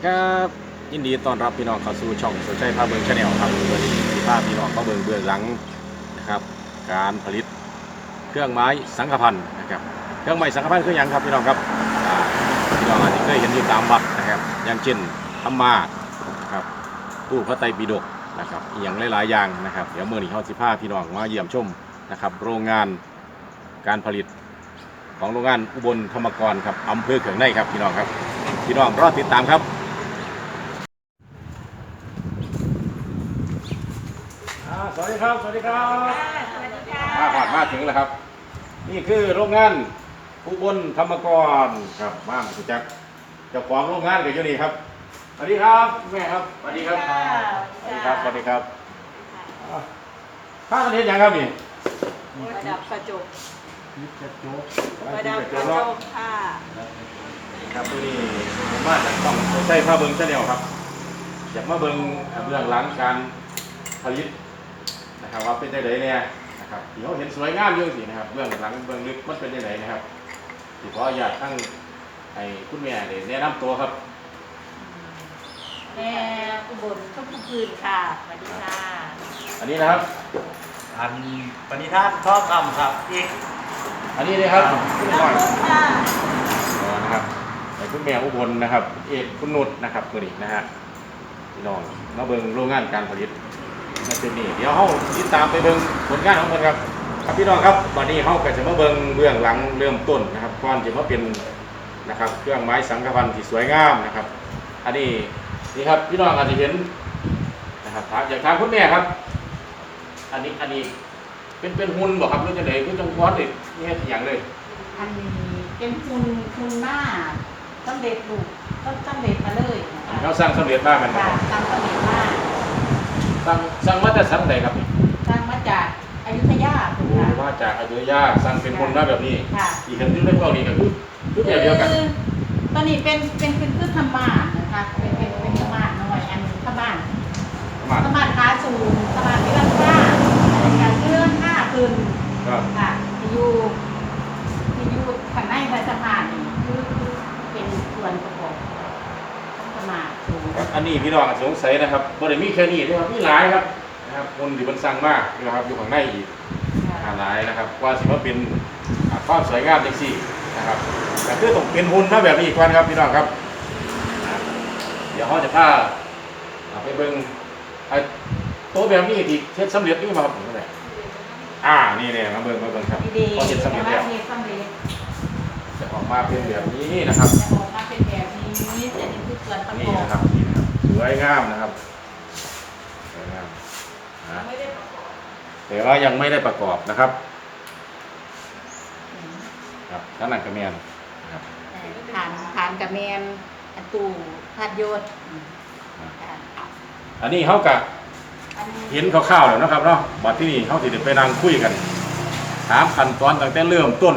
สดีครับยินดีต้อนรับพี่น้องเข้าสู่ช่องสนใจภาพเบิงชาแนลครับวันนี้ภาพพี่น้องเข้าเบิงเบื้องหลังนะครับการผลิตเครื่องไม้สังฆพันธ์นะครับเครื่องไม้สังฆพันธ์คืออย่างครับพี่น้องครับพี่น้องอาจจะเคยเห็นอยู่ตามวัดนะครับ อย่างเช่นธรรมานะครับตู้พระไตรปิฎกนะครับอย่างหลายๆอย่างนะครับเดี๋ยวเมื่อนี้เข้าสิภาพี่น้องมาเยี่ยมชมนะครับโรงงานการผลิตของโรงงานอุบลธรรมกรครับอำเภอเขืองในครับพี่น้องครับพี่น้องรอติดตามครับ สวัสดี ครับ สวัสดีครับสวัสดีค่ะมาผ่านมาถึงแล้วครับ นี่คือโรงงานอุบลธรรมกรครับมาสุจักเจ้าของโรงงานกับอยู่นี่ครับสวัสดีครับแม่ครับสวัสดีครับสวัสดีครับสวัสดีครับอ่าข้ากันเห็นยังครับนี่ประดับกระจกกระจกประดับกระจกค่ะครับตัวนี้ผมมาจากต้องใช้ผ้าเบิ้งชาแนลครับอยากมาเบิ้งเบื้องหลังการผลิต นะครับว่าเป็นได้ไดเนี่ยนะครับที่เขาเห็นสวยงามอยู่สินะครับเบื้องหลังเบื้องลึกมันเป็นได้ไดนะครับที่ขออยากทั้งให้คุณแม่ได้แนะนำตัวครับแม่อุบลทุกคืนค่ะสวัสดีค่ะอันนี้นะครับ อันปณิธานข้อกรรมครับอีกอันนี้นะครับคุณน้น้อยองค่ะอ๋อนะครับให้คุณแม่อุบลนะครับ เอกคุณนุชนะครับตัวนี้นะฮะพี่น้องมาเบิ้งโรงงานการผลิต นั่นเป็นนี่เดี๋ยวเขาติดตามไปเบิ้งผลงานของมันครับครับพี่น้องครับตอนนี้เขาก็จะมาเบิ้งเบื้องหลังเริ่มต้นนะครับก่อนจะมาเป็นนะครับเครื่องไม้สังฆพันธ์ที่สวยงามนะครับ อันนี้นี่ครับพี่น้องอาจจะเห็นนะครับถามอยากถามคุณแม่ครับ อันนี้อันนี้เป็นเป็นหุ่นบ่ครับหรือจะไหนคือจังหวัดนี่นี่เฮ็ดอย่างเลย อันนี้เป็นคุณคุณหน้าต้องเด็ดลูกต้องต้องเด็ดมาเลยนะคะเขาสร้างสำเร็จมากมันค่ะตามสำเร็จมาก สร้างสร้างมาจากสังใดครับนี่สร้างมาจากอยุธยาคุณค่ะ มาจากอยุธยาสร้างเป็นหุ่นมาแบบนี้ ค่ะ อีกเห็นที่เรื่องพวกนี้ก็คือคือแบบเดียวกัน คือตอนนี้เป็นเป็นเป็นคือธรรมะนะคะเป็นเป็นเป็นธรรมะหน่อยอันธรรมะมาธรรมะขาสูงธรรมะที่รักษาการเคลื่อนห้าคืนครับ ค่ะที่อยู่ที่อยู่ข้างในพระสภานี่คือคือเป็นส่วนประกอบของสมาธิ ครับ อันนี้พี่น้องอาจจะสงสัยนะครับบ่ได้มีแค่นี้นะครับมีหลายครับนะครับคนที่มันสร้างมากนะครับอยู่ข้างในอีกหาหลายนะครับกว่าสิมาเป็นอ่าความสวยงามจังซี่นะครับแต่คือต้องเป็นหุ่นมาแบบนี้อีกวันครับพี่น้องครับอ่าเดี๋ยวเขาจะพาอ่าไปเบิ่งไอ้โต๊ะแบบนี้ที่เฮ็ดสำเร็จนี่มาครับผมเท่าไหร่อ่านี่เนี่ยมาเบิ่งมาเบิ่งครับดีพอเฮ็ดๆสำเร็จแต่แล้วว่าเฮ็ดสำเร็จจะออกมาเป็นแบบนี้นะครับจะออกมาเป็นแบบนี้แต่นี่คือส่วนประนี่กอบ วยงามนะครับสวยงามนะไม่ได้ประกอบแต่ว่ายังไม่ได้ประกอบนะครับ ครับทั้งนั้นก็แม่นนะครับฐานฐานกับแมนอันตู้พาดโยนค่ะอันนี้เขากับอันนี้เห็นคร่าวๆแล้วนะครับเนาะบัดที่นี่เขาสิได้ไปนั่งคุยกัน ถามขั้นตอนตั้งแต่เริ่มต้น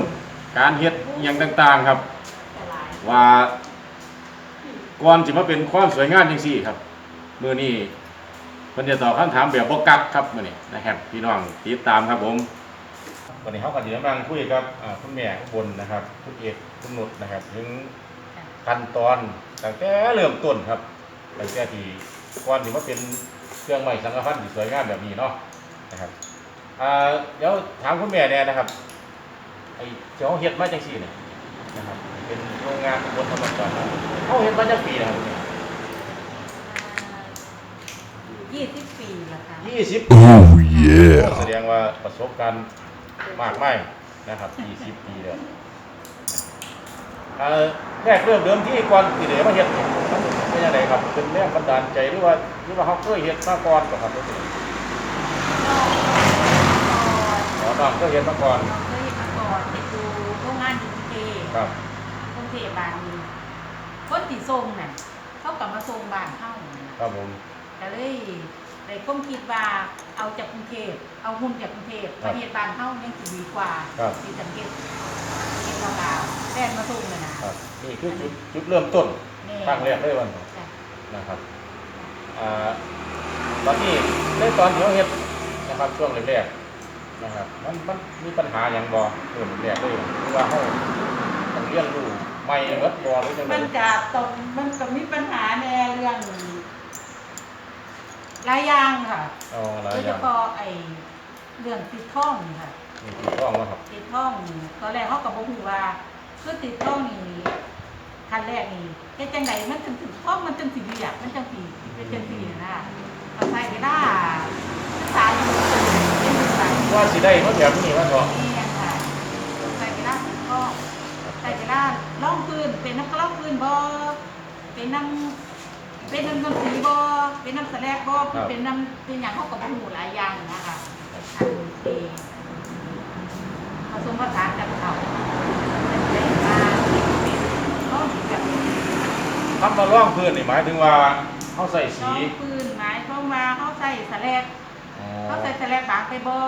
การเฮ็ดอหย่างต่างๆครับละลายว่า ก่อนจะมาเป็นความสวยงามจังซี่ครับมื้อนี้เพิ่นจะตอบคำถามแบบบกักครับมื้อนี้นะครับพี่น้องติดตามครับผมวันนี้เขาก็สิมานั่งคุยกับอ่าคุณแม่ข้างบนนะครับคุณเอกคุณนุชนะครับ ถึงขั้นตอนตั้งแต่เริ่มต้นครับตั้งแต่ที่ก่อนที่มาเป็นเครื่องใหม่สังฆพันธ์ที่สวยงามแบบนี้เนาะนะครับอ่าเดี๋ยวถามคุณแม่เนี่ยนะครับไอ้เจ้าเฮ็ดมาจังซี่เนี่ยนะครับ งงานบนธรรมศาสตร์เขาเฮ็ดมาจังปีนะครับยี่สิบปีแล้วค่ะยี่สิบ Oh yeah. แสดงว่าประสบการณ์มากไม่นะครับยี่สิบปีแล้วเอ่อแรกเริ่มเดิมที่ก่อนที่เดี๋ยวมาเฮ็ดเนี่ยมันเป็นยังไงครับเป็นแรงบันดาลใจหรือว่าหรือว่าเขาเคยเฮ็ดมาก่อนบ่ครับอ๋อน้องเคยเฮ็ดมาก่อนเราเคยมาก่อนไปดูโรงงานดีเจครับกรุง เทพบานนี้คนติทรงน่ะเขากลับมาทรงบ้านเข้าน่ะครับผม ก็เลยเลยก้มคิดว่าเอาจากกรุงเทพเอาหุ้นจากกรุงเทพครัปบระเทศบ้านเข้ายังสิดีกว่าครับ ที่สังเกตเก็บลาวๆแดนมาทรงเลยนะครับ นี่คือจุดจุดเริ่มต้นแม่ครั้งแรกเลยวันจ้ะนะครับอ่าตอนนี้ในตอนที่เขาเฮ็ดนะครับช่วงแรกๆนะครับมันมันมีปัญหาอย่างบ่เริ่มแรกเลยคือว่าเขาต้องเรียนรู้ ไม่เบิดบ่หรือจังไดมันจะตรงมันก็มีปัญหาในเรื่องหลายอย่างค่ะอ๋อหลายโดยอเฉย่างพาะไอ้เรื่องติดท่องนี่ค่ะ นี่ถูกต้องแล้วครับติดท่องนี่ตอนแรกเขาก็บอกว่าคือติดท่องนี่ขั้นแรกนี่เฮ็ดจังไดมันจึงถึงท่องมันจึงสิเรียกมันจังสิเป็นจังสินะเอาใช้เวลาศึกษาอยู่เป็นศึกษาอยู่ว่าสิได้เพราะแบบนี้ว่าเถอะนี่ค่ะใช้เวลาติดท่ องใช้เวลาล่องพื้นเป็นนักล่องพื้นบ่เป็นน้ำเป็นน้ำดนตรีบ่เป็นน้ำแสลกบ่เป็นน้ำเป็นหยังเขาก็บ่ฮู้หลายอย่างนะคะอันที่ผสมผสานกับเขาเป็นมาเป็นเขาแบบคำว่าร่องพื้นนี่หมายถึงว่าเขาใส่ช่สีองปืนหมายเข้ามว่าเขาใส่สแลกอ๋อเขาใส่สแลกบางไปบอ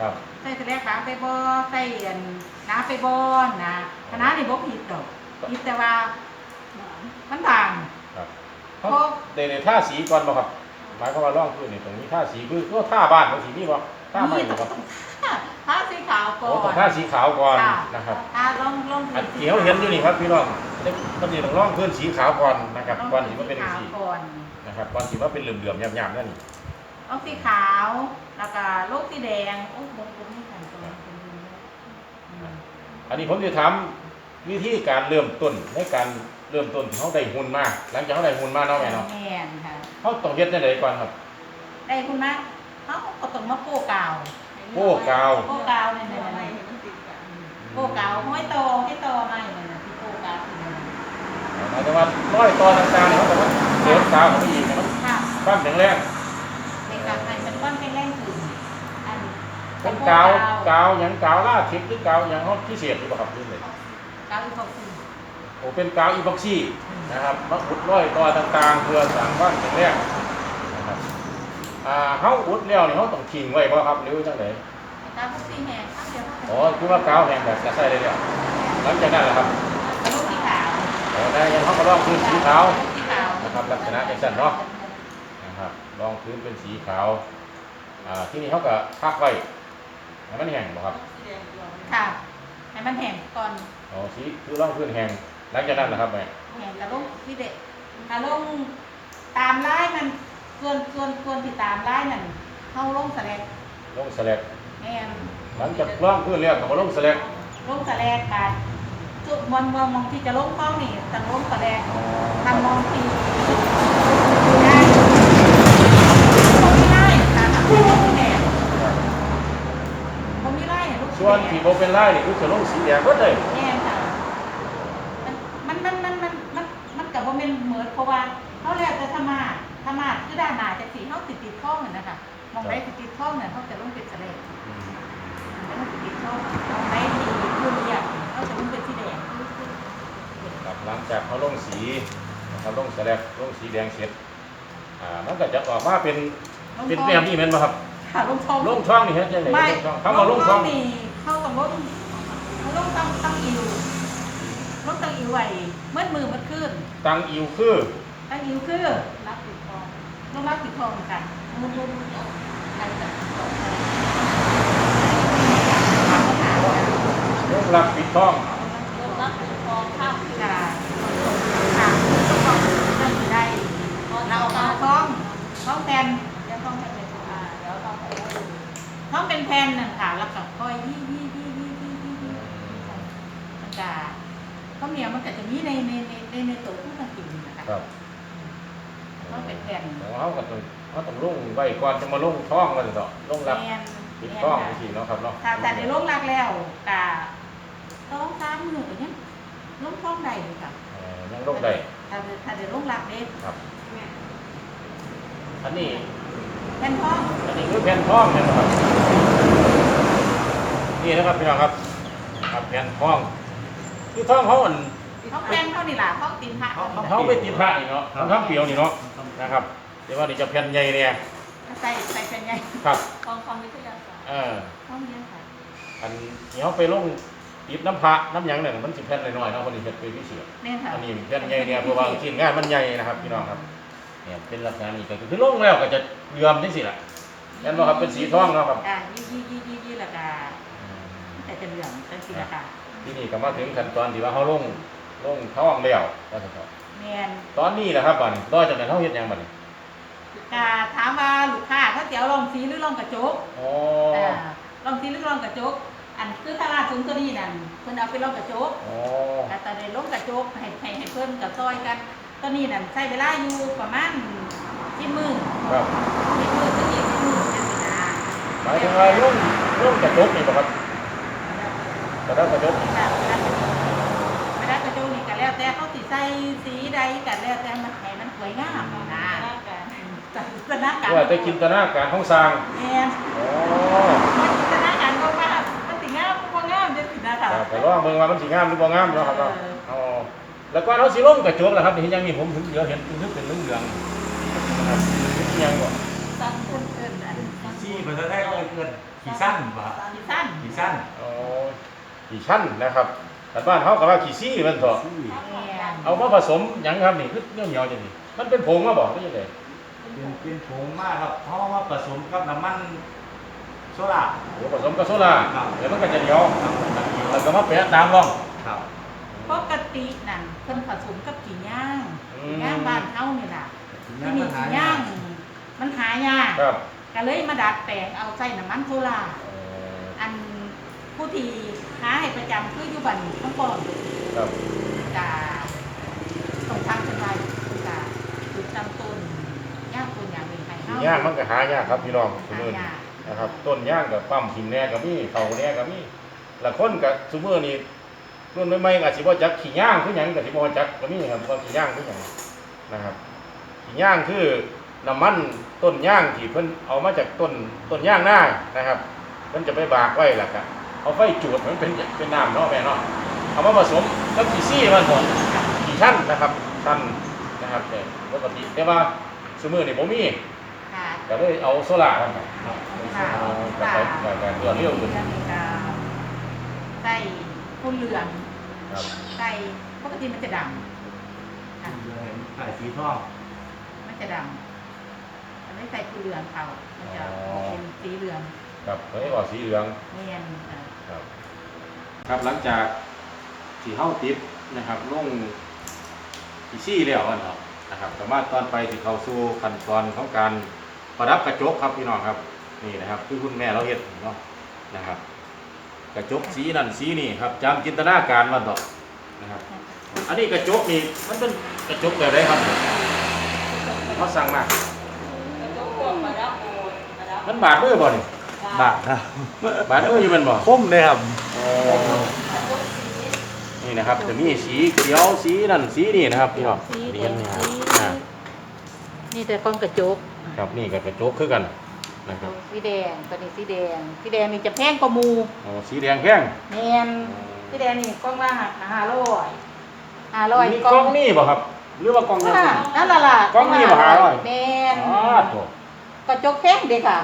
ครับ ใส่สแลกบางไปบอใส่อันหนาไปบอนะคณะนี่บ่ผิดดอกผิดแต่ว่ามันบาง ครับเขาได้ในท่าสีก่อนบ่ครับหมายความว่าร่องพื้นนี่ตรงนี้ท่าสีคือก็ท่าบ้านของสีนี่บ่ท่าไม้นี่บ่ต้คอรับงผ้าสีขาวก่อโอ้ต้องนท่าสีขาวก่อนค่ะนะครับ ถ้าลองลองอันที่เขาเห็นอยู่นี่ครับพี่น้องมันจะต้องร่องพื้นสีขาวก่อนนะครับก่อนที่มันเป็นขาวสีก่อน นะครับก่อนที่ว่าเป็นเหลื่อมๆหยาบๆนั่นนี่ลองสีขาว แล้วก็ลูกสีแดงโอ้ยบนบนนี่กันตัวเป็นดูแล้วอืม อันนี้ผมจะถามวิธีการเริ่มต้นในการเริ่มต้นที่เขาได้หุ่นมาหลังจากเขาได้หุ่นมาเนาะแม่เนาะแม่นค่ะ เขาต้องเฮ็ดจังไดก่อนครับ ได้คุณนะเขาก็ต้องมาโป้กาวโป้กาวโป้กาวเนี่ยเนี่ยโป้กาวห้อยโตห้อยโตมาอย่างนั้นที่โป้กาวเนี่ยหมายถึงว่าร้อยตอต่างๆเนี่ยเขาบอกว่าเสริมกาวเข้าไปอีกเนี่ยมันค่ะ ความแข็งแรง ในการให้มันก้อนเป็นแรงขึ้นอัน เป็นกาวกาวหยังกาวล่าทิพย์หรือกาวหยังเขาพิเศษหรือเปล่าครับนี่เลยกาวอีพอกซีโอ้เป็นกาวอีพ็อกซี่นะครับมาอุดร้อยตอต่างๆ เพื่อสร้างความแข็งแรงนะครับอ่าเขาอุดแล้วนี่เขาต้องทิ้งไว้บ่ครับหรือว่าจังไดกาวอีพอกซีแห้งข้างเดียวอ๋อคือว่ากาวแห้งแบบจะใส่ได้แล้วหลังจากนั้นแหละครับลูกสีขาวอ๋อได้ยังเขาก็ลอกพื้นสีขาวสีขาวนะครับลักษณะจังซั่นเนาะนะครับรองพื้นเป็นสีขาวอ่าที่นี่เขาก็พักไว้ ให้มันแห้งบ่ครับค่ะให้มันแห้งก่อนอ๋อสีคือรองพื้นแห้งหลังจากนั้นนะครับแม่แห้งแล้วลงที่เด็กถ้าลงตามไล่มันส่วนส่วนส่วนที่ตามไล่นั่นเข้าลงสแลกลงสแลกแม่นหลังจากรองพื้นแล้วก็มาลงสแลกลงสแลกกันจุดมองมองมองที่จะลงเข้านี่ต้องลงสแลกอ๋อทำมองที่ได้ผมไม่ได้ค่ะทำที่แหนผมไม่ได้เนี่ยลูก ส่วนที่โบเป็นลายนี่คือจะลงสีแดงก็ได้แน่ค่ะมันมันมันมันมันมันกับว่าเป็นเหมือนเพราะว่าเขาเรียกจะธรรมาธรรมาคือด้านหน้าจะสีเขาติดติดข้องน่ะนะคะมองได้ติดติดข้องเนี่ยเขาจะลงเป็นสแลกแล้วมันจะติดช่องเอาไม้ดีคุณเรียกเขาจะมันเป็นสีแดงครับหลังจากเขาลงสีนะครับลงสแลกลงสีแดงเสร็จอ่ามันก็จะออกมาเป็นเป็นแบบนี้แม่นบ่ครับค่ะลงทองลงช่องนี่เฮ็ดจังได๋ไม่ลงช่องคำว่าลงช่องนี่ เข้ากับลงลงตั้งตั้งอิวลงตั้งอิวไหวเมื่อมือมันขึ้นตังอิวคือตั้งอิวคือรับปิดทองลงรับปิดทองกันมุนมุนใครจะลงรับปิดท้องลงรับปิดทองข้ามค่ะค่ะต้องบอกต้องได้เราเอาท้องท้องแทนเดี๋ยวท้องแทนเลยอ่าเดี๋ยวท้องแทนท้องเป็นแผ่นน่ะค่ะแล้วก็ค่อยยี่ยี่ยี่ยี่ยี่ยี่ยี่ มันจะข้าวเหนียวมันก็จะมีในในในในในตัวผู้กินนะคะครับท้องเป็นแผ่นแล้วเขาก็ต้องเขาต้องลงไว้ก่อนจะมาลงท้องมันต่อลงรับแผ่นปิดท้องสิเนาะครับเนาะถ้าแต่ในโรงรักแล้วกะต้องสามมือเนี่ยลงท้องใดเลยค่ะเอ่อยังลงได้ถ้าถ้าในโรงรักเด้ครับอันนี้แผ่นท้องอันนี้คือแผ่นท้องเนี่ยนะครับนี่นะครับพี่น้องครับครับแผ่นท้อง คือท้องเขาอันท้องแผ่นเท่านี่ล่ะท้องตีนพระเขาไปติดผ้านี่เนาะเขาทำเปรียวนี่เนาะนะครับเดี๋ยวว่านี่จะแผ่นใหญ่เนี่ยใส่ใส่เป็นไงครับกองความวิทยาศาสตร์เออท้องเลี้ยงค่ะอันนี้เขาไปลงติดน้ำพระน้ำหยังเนี่ยมันสิแผ่นน้อยๆเนาะคนนี้เฮ็ดเป็นพิเศษเนี่ยค่ะอันนี้แผ่นใหญ่เนี่ยเพราะว่าชิ้นงานมันใหญ่นะครับพี่น้องครับเนี่ยเป็นลักษณะนี้ก็คือลงแล้วก็จะเยื่อมจังซี่ล่ะเห็นบ่ครับเป็นสีทองเนาะครับอ่ายี่ยี่ยี่ยี่ยี่ละกาแต่จะเหลืองจังสีละกา ที่นี่ก็มาถึงขั้นตอนที่ว่าเขาลงลงท้องแล้วว่าซั่นครับแม่นตอนนี้แหละครับบัดนี้ต่อจากนั้นเฮาเฮ็ดหยังบัดนี้กาถามว่าลูกค้าเขาสิเอาลองสีหรือลองกระจกอ๋ออ่าลองสีหรือลองกระจก อันคือตลาดสูงตัวนี้นั่นเพิ่นเอาไปลองกระจกอ๋อแต่ตอนนี้ลงกระจกให้ให้ให้เพิ่นกับซอยกันตอนนี้นั่นใช้เวลาอยู่ประมาณ10มื้อครับ10มื้อถึง20มื้อจังซี่นะหมายถึงว่าลงลงกระจกนี่บ่ครับ กระดับกระจกนี่ค่ะเวลากระจกนี่ก็แล้วแต่เขาสิใส่สีใดก็แล้วแต่มันให้มันสวยงามนะจินตนาการว่าแต่จินตนาการของสร้างแม่นอ๋อมันจินตนาการบ่ว่ามันสิงามบ่งามจังซี่นะคค่ะรับแต่ลองเบิ่งว่ามันสิงามหรือบ่งามเนาะครับเนาะเอออ๋อแล้วก็เอาสิลงกระจกล่ะครับนี่ยังมีผมถึงเดี๋ยวเห็นนึกเป็นเรื่องเหลืองๆนะครับนี่ยังบ่สั้นเพิ่นเอิ้นอันซี่ภาษาไทยก็เกินขี่สั้นบ่ครับสีสั้นขี่สั้น อ๋อกี่ชั้นนะครับแต่บ้านเฮาก็ว่ากี่ซี่มันเถอะซี่แม่นเอามาผสมหยังครับนี่คือเหนียวเหนียวๆจังนี่มันเป็นผงมาบ่หรือยังไงเป็นเป็นผงมากครับเพราะว่าผสมกับน้ำมันโซดาโอ้ผสมกับโซดาครับเดี๋ยวมันก็จะเหนียวครับแล้วก็มาแปะตามร่องครับปกตินั่นเพิ่นผสมกับกี่ย่างอืมกี่ย่างบ้านเฮานี่ล่ะทีที่นี้นี่ปัญหากี่ย่าง มันหายากครับก็เลยมาดัดแปลงเอาใส่น้ำมันโซล่าเอ่ออันผู้ที่หาให้ประจำคืออยู่บ้านทั้งปอนครับกาต้องทางเป็นไรกาจุดจำต้นย่างต้นอย่างหนึ่งให้เฮาย่างมันก็หายากครับพี่น้องซุหามื้อนี้ยากนะครับ ต้นย่างกับปั๊มหิมแน่ก็มีเข่าแน่ก็มีแล้วคนกับซุมื้อนี้รุ่นใหม่ๆก็อาจสิบ่จักขี้ย่างคือหยังก็สิบ่จักก็มีครับว่าขี้ย่างคือหยังนะครับขี้ย่างคือน้ำมันต้นย่างที่เพิ่นเอามาจากต้นต้นย่างหน้านะครับเพิ่นจะไปบากไว้ล่ะครับ เอาไฟจูดให้มันเป็นเป็นน้ำเนาะแม่เนาะเอามาผสมกับขี้ซี่มันก่อนกี่ชั้นนะครับชั้นนะครับแต่ปกติแต่ว่าสมือนี่ผมมีค่ะก็เลยเอาโซล่าครับครับค่ะเอากระไปกระเรือเลี้ยวขึ้นแล้วนี่ก็ใส่ผู้เหลืองครับใส่ปกติมันจะดำค่ะเห็นไข่สีทองมันจะดำมันไม่ใส่ผู้เหลืองเขามันจะเป็นสีเหลืองครับเฮ้ยออกสีเหลืองเนียนอะ ครับ ครับหลังจากที่เฮาติดนะครับลงที่ซี่แล้วอันเนาะนะครับสามารถตอนไปที่เข้าสู่ขั้นตอนของการประดับกระจกครับพี่น้องครับนี่นะครับคือคุณแม่เราเฮ็ดเนาะนะครับ กระจกสีนั่นสีนี่ครับจำจินตนาการมันต่อนะครับ อันนี้กระจกนี่มันเป็นกระจกแบบไรครับเขาสั่งมามันบาดมือบ่นี่ บาทครับบาดมืออยู่เป็นบ่คมเลยครับนี่นะครับจะมีสีเขียวสีนั่นสีนี่นะครับพี่น้องสีเรีแดยนงนี่ครับสีอ่านี่แต่ก้อนกระจกครับนี่กับกระจกคือกันนะครับสีแดงตัวนี้สีแดงสีแดงนี่จะแพงกว่าหมูอ๋อสีแดงแข้งเนียนสีแดงนี่กล้องละห้าร้อยห้าร้อยมีกล้องนี่บ่ครับหรือว่ากล้องนี่ค่ะนั่นล่ะล่ะกล้องนี่บ่500แมนอ๋อโถกระจกแพงเด็กค่ะ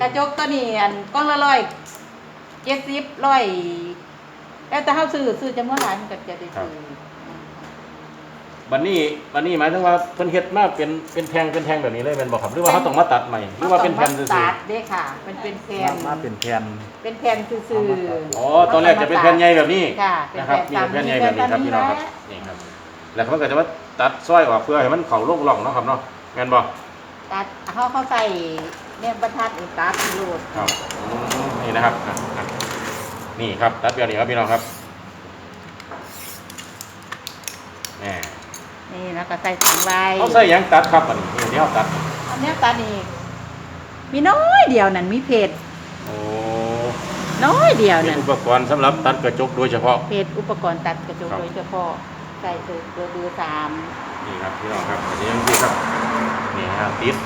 กระจกตัวนี้อันกล้องละร้อยเจ็ดสิบร้อยแล้วแต่เฮาซื้อซื้อจำนวนหลายมันก็จะได้ซื้อบัดนี้บัดนี้หมายถึงว่าเพิ่นเฮ็ดมาเป็นเป็นแทงเป็นแทงแบบนี้เลยแม่นบ่ครับหรือว่าเขาต้องมาตัดใหม่หรือว่าเป็นแผ่นซื่อตัดเด้ค่ะมันเป็นแผ่นมาเป็นแผ่นเป็นแผ่นซื่อๆๆอ๋อตอนแรกจะเป็นแผ่นใหญ่แบบนี้ค่ะนะครับนี่เป็นแผ่นใหญ่แบบนี้ครับพี่น้องครับนี่ครับ แล้วเขาก็จะมาตัดซอยออกเพื่อให้มันเข้าลงร่องเนาะครับเนาะแม่นบ่ตัดเขาเขาใส่ เนี่ยบรรทัดอีกตัดโหลดครับอืมนี่นะครับอะอะนี่ครับตัดแบบนี้ครับพี่น้องครับแหมนี่แล้วก็ใส่สังไว้เขาใส่หยังตัดครับอันนี้นี่เดี๋ยวตัด อันเนี้ยตัดอีกมีน้อยเดียวนั่นมีเพจโอ้น้อยเดียวเป็นนั่นอุปกรณ์สำหรับตัดกระจกโดยเฉพาะ เพจอุปกรณ์ตัดกระจกครับ โดยเฉพาะใส่สูตรเบอร์เบอร์สามนี่ครับพี่น้องครับอันนี้ยังดีครับนี่ฮะติด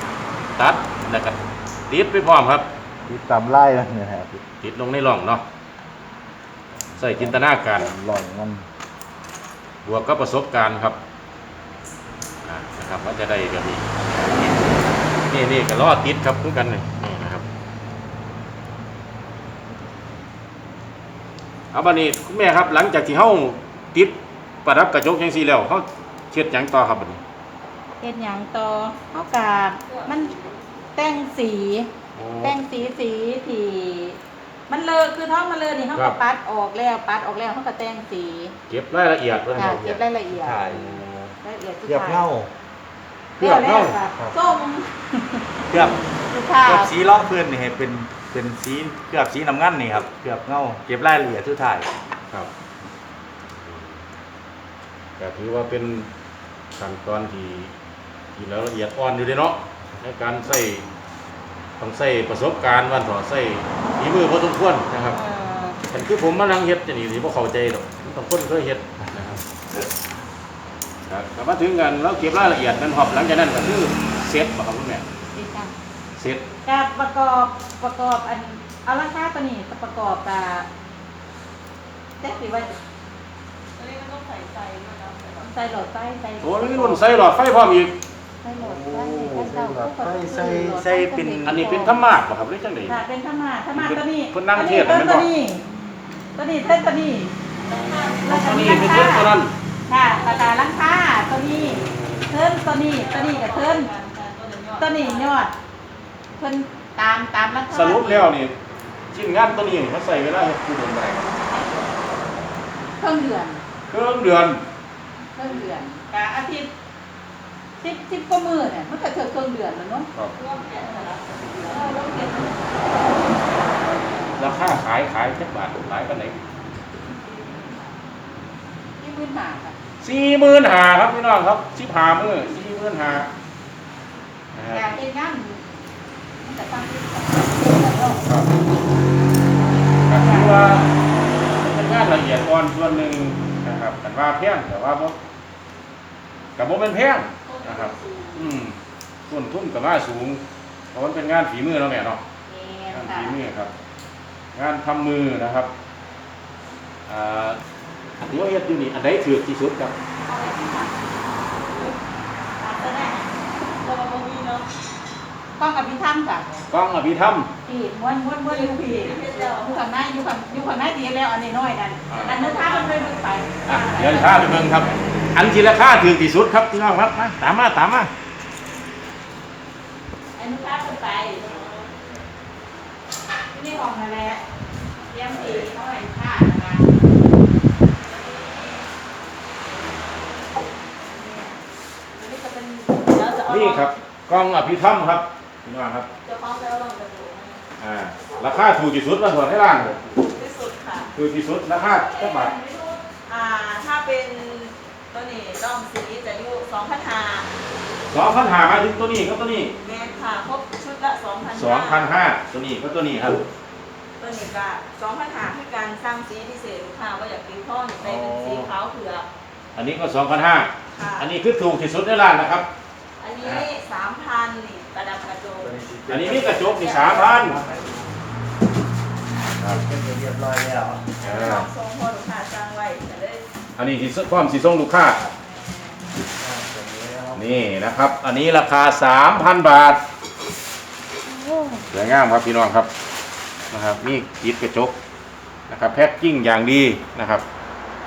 ตัดแล้วก็ ติดไปพร้อมครับที่ตำไล่แล้วเนี่ยครับติดลงในร่องเนาะใส่จินตนาการหล่อนมันบวกกับประสบการณ์ครับอ่านะครับว่าจะได้แบบนี้นี่นี่ก็ล้อติดครับคือกันเลยนี่นะครับเอาบันนี้คุณแม่ครับ หลังจากที่เฮาติดประดับกระจกยังสีแล้วเขาเช็ดหยังต่อครับบัดนี้ เฮ็ดหยังต่อเฮากามัน แต่งสี โอ้แต่งสีสีที่ที่มันเลอะคือท้องมันเลอะนี่เขาครัก็บ ปัดออกแล้วปัดออกแล้วเขาก็แต่งสีเก็บรายละเอียดเพิ่นค่ะครับเก็บรายละเอียดถ่าย รายละเอียดทุกเกือบทเงาเคลือบเงาแล้วค่ะส้มเกือบลูกค้าเกือบสีล่องพื้นนี่ให้เป็นเป็นสีเกือบสีน้ำเงินนี่ครับเกือบเงาเก็บรายละเอียดทุกถ่าย ครับก็ถือว่าเป็นขั้นตอนที่ที่ละเอียดอ่อนอยู่เด้เนาะ ในการใส่ต้องใส่ประสบการณ์วันต่อใส่ฝีมือพอสมควรนะครับเอ่อแต่คือผมมานั่งเฮ็ดจะนี่สิบ่เข้าใจดอกมันต้องคนเคยเฮ็ดนะครับครับกลับมาถึงกันแล้วเก็บรายละเอียดนั้นครับหลังจากนั้นก็คือเซตบ่ครับคุณแม่ดีจังเซตการประกอบประกอบอันเอาราคาตัวนี้ประกอบกับแจ็คสีไว้อันนี้มันต้องใส่ใจด้วยนะใส่แบบใส่หลอดไฟใส่โอ้ยมีรุ่นใส่หลอดไฟพร้อมอีก ใส่หลอดไฟใส่เจ้าใส่ใส่เป็นอันนี้เป็นธรรมะบ่ครับหรือจังได๋ค่ะเป็นธรรมะธรรมะตัวนี้เพิ่นนั่งเทศน์ตัวอันนั้นบ่นี้ตัวนี้เส้นตัวนี้แล้วก็ตัวมีนี้เป็นเส้นตัวนั้นค่ะราคาราคาตัวนี้เทินตัวนี้ตัวนี้กับเทินการการตัวเดียวยอดตัวนี้ยอดเพิ่นตามตามราคาสรุปแล้วนี่ชิ้นงานตัวนี้เขาใส่เวลาเฮ็ดกี่เดือนบ่ได้ครับเครื่องเดือนเครื่องเดือนเครื่องเดือนกะอาทิตย์ สิบสิบกว่ามือเนี่ยมันก็เถือเครื่องเดือนแล้วเนาะครับร่วมแกะนะเออแล้วเก็บราคาขายขายจักบาทขายปานไหนที่พื้นหาค่ะ45,000ครับพี่น้องครับ15มื้อ45,000นะคแต่รับเป็นงานมันจะตั้งที่ครับก็ถือว่าเป็นงานละเอียดอ่อนส่วนหนึ่งนะครับแต่ว่าแพงแต่ว่าบ่กับบ่เป็นแพง นะครับ อืมต้นทุนก็มาสูง เพราะมันเป็นงานฝีมือเนาะแม่เนาะนี่งานค่ะฝีมือครับ งานทำมือนะครับอ่าที่ว่าเฮ็ดอยู่นี่อันใดถือที่สุดครับอาจจะได้ตัวมันมีเนาะกล้องอภิธรรมค่ะกล้องอภิธรรมพี่ม้วนม้วนม้วนอยู่พี่อยู่ข้างในอยู่ข้างอยู่ข้างในดีแล้วอันนี้น้อยนั่นอ่าอันนั้นถ้ามันไม่ดูไปอะเดี๋ยวพาไปเบิ่งครับ อันที่ราคาถือที่สุดครับพี่น้องครับมาตามมาตามมาอันนู้นถ้ามันไปนี่ของนั่นแหละเลี้ยงสีเขาให้ค่านะคะอันนี้จะเป็นแล้วจะเอานี่ครับกล้องอภิธรรมครับพี่น้องครับจะพร้อมแล้วลองจะดูอ่าราคาถูกที่สุดมาส่วนให้ร้านที่สุดค่ะถูกที่สุดราคาเท่าบาทอ่าถ้าเป็น ตัวนี้ร่องสีจะอยู่สองพันห้าสองพันห้ามาถึงตัวนี้ก็ตัวนี้แมนค่ะครบชุดละสองพันสองพันห้าตัวนี้ก็ตัวนี้ครับ ตัวนี้ก็สองพันห้าคือการสร้างสีพิเศษลูกค้าว่าอยากกินข้อหนึ่งเป็นสีขาวเผือกอันนี้ก็สองพันห้าค่ะอันนี้คือถูกที่สุดในร้านนะครับ อันนี้สามพันนี่ประดับกระจกอันนี้มีกระจกนี่สามพันครับเป็นเรียบร้อยแล้วลองทรงพอลูกค้า อันนี้ที่ความสีส่งลูกค้า นี่นะครับ อันนี้ราคาสามพันบาทสวยงามครับพี่น้องครับนะครับนี่ติดกระจกนะครับแพ็คกิ้งอย่างดีนะครับ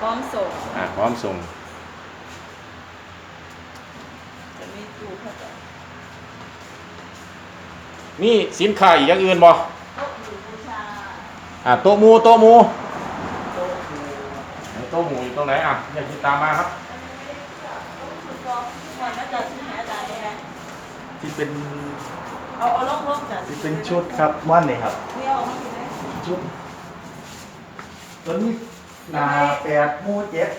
พร้อมส่งอ่าพร้อมส่งจะมีตู้เข้าใจมีสินค้าอีกอย่างอื่นบ่โต๊ะอยู่บูชาอ่าโต๊ะหมูโต๊ะหมู โต๊ะอยู่ ไหนโต๊ะหมูอยู่ตรงไหนอะอยากติดตามมาครับชุดก็วันน่าจะชื่อไหนอาจารย์ยังไงที่เป็นเอาเอาลอกๆกันที่เป็นชุดครับว่านนี่ครับนี่เอามากินได้ชุดตัวนี้หนาแปดหมูเจ็ด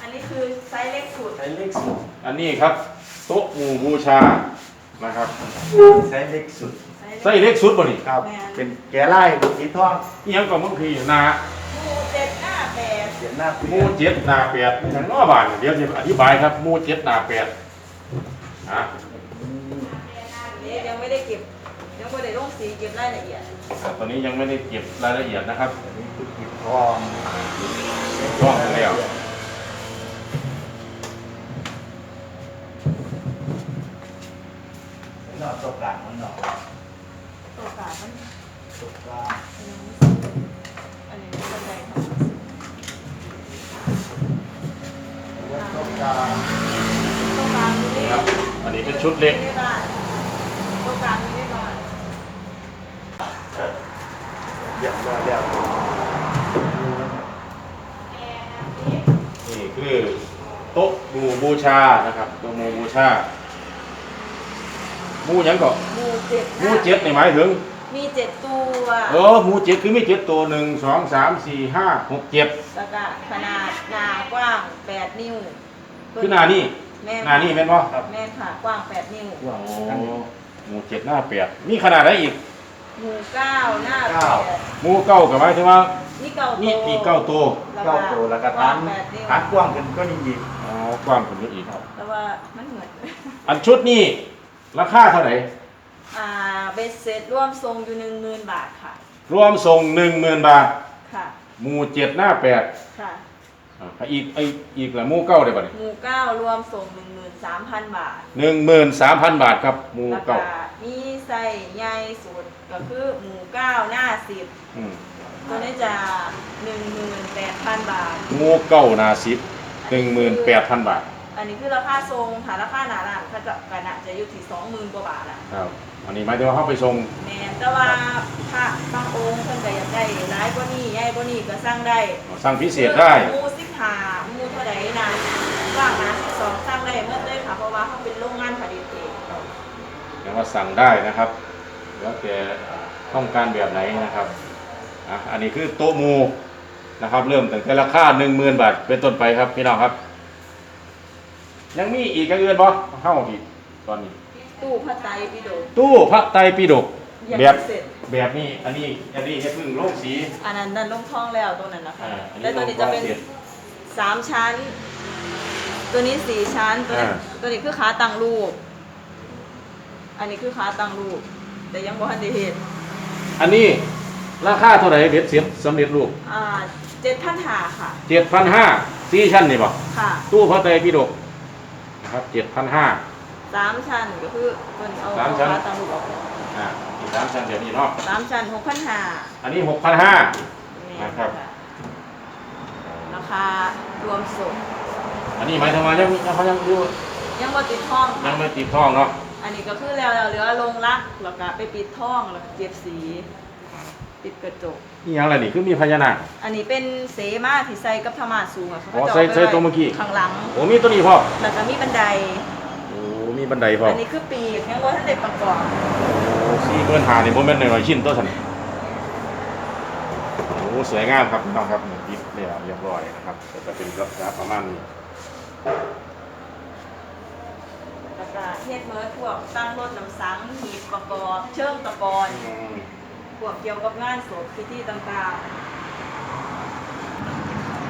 อันนี้คือไซส์เล็กสุดใช้เลขสุดอันนี้ครับโต๊ะหมูบูชานะครับใช้เลขสุดไส้เล็กสุดบ่นี่ครับ เป็นแกะไล่บุกีทองอีหยังก็มึงพี่นาหมูเจ็ดหน้า แปดเขียนหน้าหมูเจ็ดหนาแปดอย่างน้อบานเดี๋ยวจะอธิบายครับหมูเจ็ดหนาแปดอะนี่ยังไม่ได้เก็บ ยังไม่ได้ลงสีเก็บรายละเอียดอะตอนนี้ยังไม่ได้เก็บรายละเอียดนะครับอันนี้คือกีทองช่องแล้ว นอกตกกลางมันนอกตัวกาดมันตกกลางอั ต้งกลางนี้ครับ อันนี้เป็นชุดเล็กไต้องกางนี้ไม่ได้อย่างมากแล้นี่คือโต๊ะหมู่บูชานะครับโต๊ะหมู่บูชาหมู่ยังก็หมูเจ็ดหมู่เจ็ดนี่หมายถึง มีเจ็ดตัวเออหมู่เจ็ดคือมีเจ็ดตัวหนึ่งสองสามสี่ห้าหกเจ็ดแล้วก็ขนาดหนากว้างแปดนิ้ว คือหน้านี่แม่นหน้านี่แม่นบ่ครับแม่นค่ะกว้างแปดนิ้วโอ้หมูเจ็ดหน้าแปดมีขนาดไหนอีกหมู่เก้าหน้าแปเก้าดหมูเก้ากับหมายถึงว่านี่เก้าตัวมีอีกเก้าตัวเก้าตัวแล้วก็ฐานแปดนิ้วฐานกว้างขึ้นก็นี่อีกอ๋อกว้างกว่านี้อีกแต่ว่ามันเหมือนอันชุดนี้ราคาเท่าไหร่อ่าเบสเซ็ตร่วมทรงอยู่หนึ่งหมื่นบาทค่ะ รวมส่งหนึ่งหมื่นบาทค่ะหมูเจ็ดหน้าแปดค่ะ อ่าอีกไออีกละหมูเก้าได้ป่ะเนี่ยหมู่เก้ารวมส่งหนึ่งหมื่นสามพันบาทหนึ่งหมื่นสามพันบาทครับหมูราเก้าคามีใส่ใหญ่สุดก็คือหมู่เก้าหน้าสิบอืมตัวนี้จะหนึ่งหมื่นแปดพันบาท หมูเก้าหนาสิบหนึ่งหมื่นแปดพันบาทอันนี้คือราคาทรงค่ะราคาหนาหลานเขาจะกันอะจะอยู่ที่สองหมื่นกว่าบาทอะครับ อันนี้หมายถึงว่าเข้าไปส่งแม่นแต่ว่าพระบางองค์เพิ่นก็อยากได้ร้ายกว่านี้ใหญ่กว่านี้ก็สร้างได้สั่งพิเศษได้หมูสิบหาหมูเท่าใดนะว่างนะสิบสองสร้างได้เมื่อเลยค่ะเพราะว่าเขาเป็นโรงงานผลิตเองเรียกว่าสั่งได้นะครับแล้วแต่ต้องการแบบไหนนะครับอะอันนี้คือโต๊ะหมูนะครับ เริ่มตั้งแต่ราคาหนึ่งหมื่นบาทเป็นต้นไปครับพี่น้องครับ ยังมีอีกอย่างอื่นบ่เข้าอีกตอนนี้ ตู้พระไตรปิฎกตู้พระไตรปิฎกยังแบบไม่เสร็จ แบบนี้อันนี้อันนี้ให้พึ่งโลกสี อันนั้นนั่นลงท้องแล้วตัวนั้นนะคะ อ่าอันนี้แล้วตัวนี้จะเป็นลงท้องเสร็จสามชั้น ตัวนี้สี่ชั้น ตัวนี้อ่า ตัวนี้คือขาตั้งรูป อันนี้คือขาตั้งรูป แต่ยังบ่ทันได้เห็นอันนี้ราคาเท่าไหร่เบ็ดเสร็จสำเร็จรูปอ่าเจ็ดพันหาค่ะ เจ็ดพันห้าสี่ชั้นนี่บ่ค่ะ ตู้พระไตรปิฎกนะครับเจ็ดพันห้า สามชั้นก็คือคนเอาสามชั้นขาตั้งรูปออกอ่าอีกสามชั้นเดี๋ยวนี้เนาะสามชั้นหกพันหาอันนี้หกพันห้า นะครับราคารวมส่งอันนี้หมายถึงว่ายังยังเขายังอยู่ยังว่าติดท่องยัค่ะงไม่ติดทองเนาะอันนี้ก็คือแล้วแล้วเหลือลงรักแล้วก็ไปปิดท่องแล้วก็เก็บสี ปิดกระจก นี่ยังอะไรนี่คือมีพญานาค อันนี้เป็นเสมาที่ใส่กับธรรมาสสูงอะเขาอ๋อจะใส่อาไปใส่ตรงเมื่อกี้ ข้างหลัง โอ้มีตัวนี้พ่อแล้วก็มีบันไดโอ้ มีบันไดพ่ออันนี้คือปีกยังว่าท่านเด็กประกอบโอ้สี่เกินหานี่โมเมนต์หน่อยๆชิ้นตัวสันโอ้สวยงามครับพี่น้องครับหนึ่งดิฟเนี่ยเรียบร้อยนะครับแต่จะเป็นลักษณะประมาณนี้แล้วก็เฮ็ดเมิร์ดพวกตั้งรถน้ำสังหีบประกอบเชิงตะกอนอืมพวกเกี่ยวกับงานศพพิธีต่าง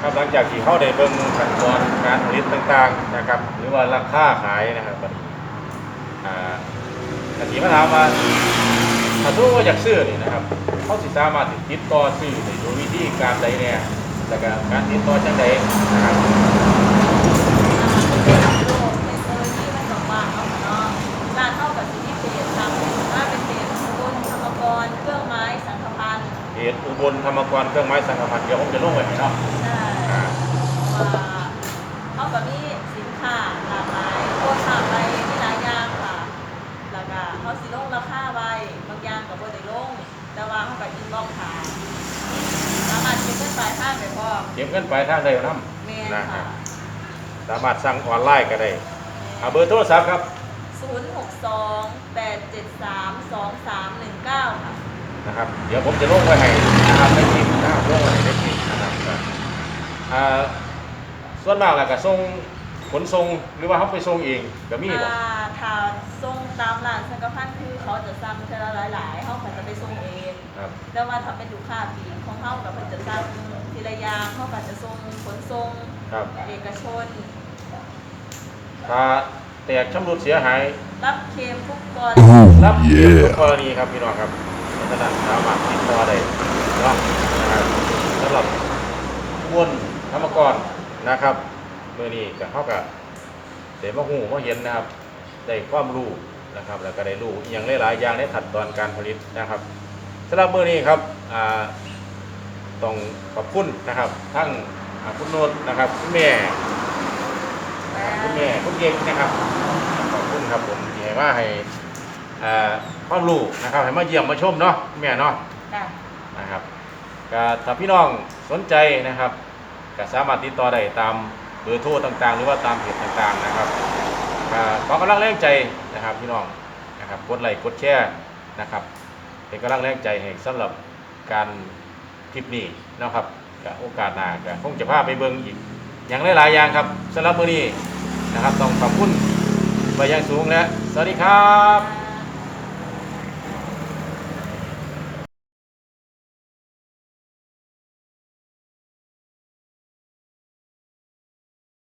ครับหลังจากที่เขาได้เบิ่งขั้นตอนการผลิตต่างๆนะครับ หรือว่าราคาขายนะครับบัดนี้ อ่าถ้าที่มาถามว่าถ้าสมมติว่าอยากซื้อนี่นะครับเขาสิสามารถติดต่อซื้อได้โดยวิธีการใดเนี่ยแล้วก็การติดต่อจังใดนะครับๆเป็นโลกเทคโนโลยีมันต่างๆเนาะเนาะร้านเท่ากับสิทธิเพจทำเป็นว่าเป็นเพจบนธรรมกรเครื่องไม้สังฆพันธ์เหตุอุบลธรรมกรเครื่องไม้สังฆพันธ์เดี๋ยวผมจะลงไว้ให้เนาะใช่อ่าว่าเขาก็มีสินค้าหลากหลายโฆษณาไปมีหลายอย่างค่ะ แล้วก็เขาสิลงราคาไว้บางอย่างก็บ่ได้ลง แต่ ว่าเขาก็อินบ็อกซ์ขายสามารถเก็บเงินปลายทางได้พร้อมเก็บเงินปลายทางได้นแม่ำนนะครัค่ะบสามารถสั่งออนไลน์ก็ได้เอาเบอร์โทรศัพท์ครับ062 873 2319ค่ะ นะครับ เดี๋ยวผมจะลงไว้ให้นะครับในคลิปนะครับลงไว้ให้ในคลิปนะครับก็อ่าส่วนมากแล้วก็ส่งขนส่งหรือว่าเขาไปส่งเองก็มีบ่ ถ้าถ้าส่งตามร้านสังกพันธ์คือเขาจะสั่งเท่าละหลายๆเขาก็จะไปส่งเอง ครับแต่ว่าถ้าเป็นลูกค้าปีกของเขากับเพิ่นจะสั่งทีละอย่างเขาก็จะส่งขนส่งครับเอกชน ถ้าแตกชำรุดเสียหาย รับเคลมทุกกรรับเก็บทุกกรณีครับพี่น้องครับเพราะฉะนั้นสามารถติดต่อได้เนาะนะครับสำหรับวนธรรมกรนะครับเมื่อนี้ก็เขากับเดี๋ยวมาหูมาเห็นนะครับ ได้ความรู้นะครับ แล้วก็ได้รู้อหย่างหลายๆอย่างในขั้นตอนการผลิตนะครับ สำหรับเมื่อนี้ครับอ่าต้องขอบคุณนะครับ ทั้งอ่าคุณโนดนะครับคุณแม่นะครับคุณแม่คุณเก่งนะครับ ขอบคุณครับผมที่ให้มาให้อ่าความรู้นะครับให้มาเยี่ยมมาชมเนาะแม่เนาะค่ะนะครับก็ถ้าพี่น้องสนใจนะครับก็สามารถติดต่อได้ตามเบอร์โทรต่างๆ หรือว่าตามเพจต่างๆนะครับก็ขอกำลังแรงใจนะครับพี่น้องนะครับกดไลค์กดแชร์นะครับ เป็นกำลังแรงใจให้สำหรับการคลิปนี้นะครับกับโอกาสหน้าก็คงจะพาไปเบิ่งอีก อย่างหลายๆอย่างครับสำหรับมื้อนี้นะครับ ต้องขอบคุณไปอยังสูงและสวัสดีครับ